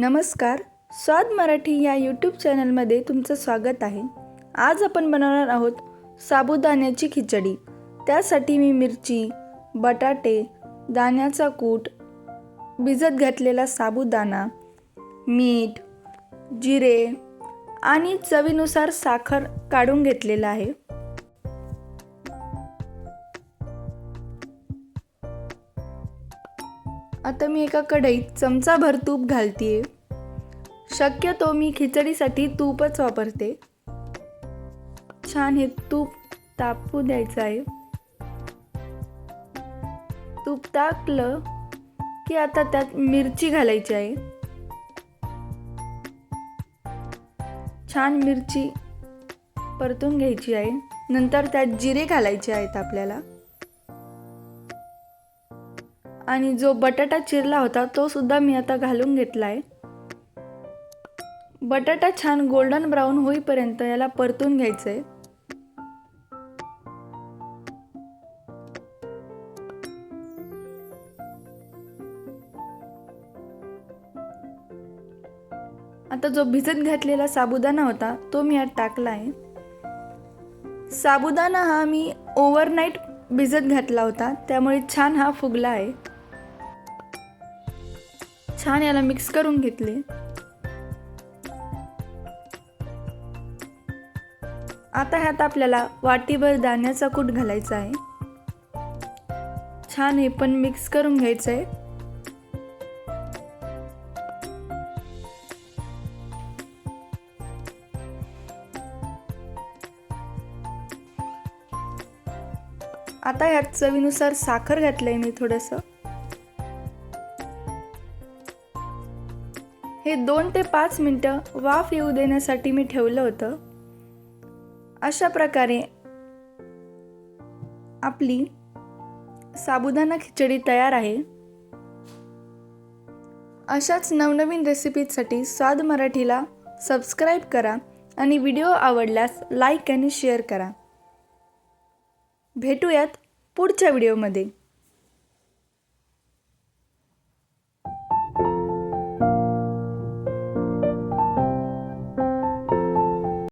नमस्कार. स्वाद मराठी या यूट्यूब चॅनलमध्ये तुमचं स्वागत आहे. आज आपण बनवणार आहोत साबुदाण्याची खिचडी. त्यासाठी मी मिरची बटाटे दाण्याचा कूट भिजत घातलेला साबुदाणा मीठ जिरे आणि चवीनुसार साखर काढून घेतलेला आहे. आता मी एका कढईत चमचाभर तूप घालतीये. शक्यतो मी खिचडीसाठी तूपच वापरते. छान हे तूप तापू द्यायचं आहे. तूप टाकलं की आता त्यात मिरची घालायची आहे. छान मिरची परतून घ्यायची आहे. नंतर त्यात जिरे घालायचे आहेत आपल्याला. आणि जो बटाटा चिरला होता तो सुद्धा मी आता घालून घेतला आहे बटाटा छान गोल्डन ब्राऊन होईपर्यंत याला परतून घ्यायचं आहे आता जो भिजत घातलेला साबुदाणा होता तो मी यात टाकला आहे साबुदाणा हा मी ओव्हरनाईट भिजत घातला होता त्यामुळे छान हा फुगला आहे छान याला मिक्स करून घेतले. आता ह्यात आपल्याला वाटीभर दाण्याचा कूट घालायचा आहे. छान हे पण मिक्स करून घ्यायचं आहे आता ह्यात चवीनुसार साखर घातलंय मी थोडंसं. हे दोन ते पाच मिनटं वाफ येऊ देण्यासाठी मी ठेवलं होतं. अशा प्रकारे आपली साबुदाणा खिचडी तयार आहे. अशाच नवनवीन रेसिपीजसाठी स्वाद मराठीला सबस्क्राईब करा आणि व्हिडिओ आवडल्यास लाईक आणि शेअर करा. भेटूयात पुढच्या व्हिडिओमध्ये.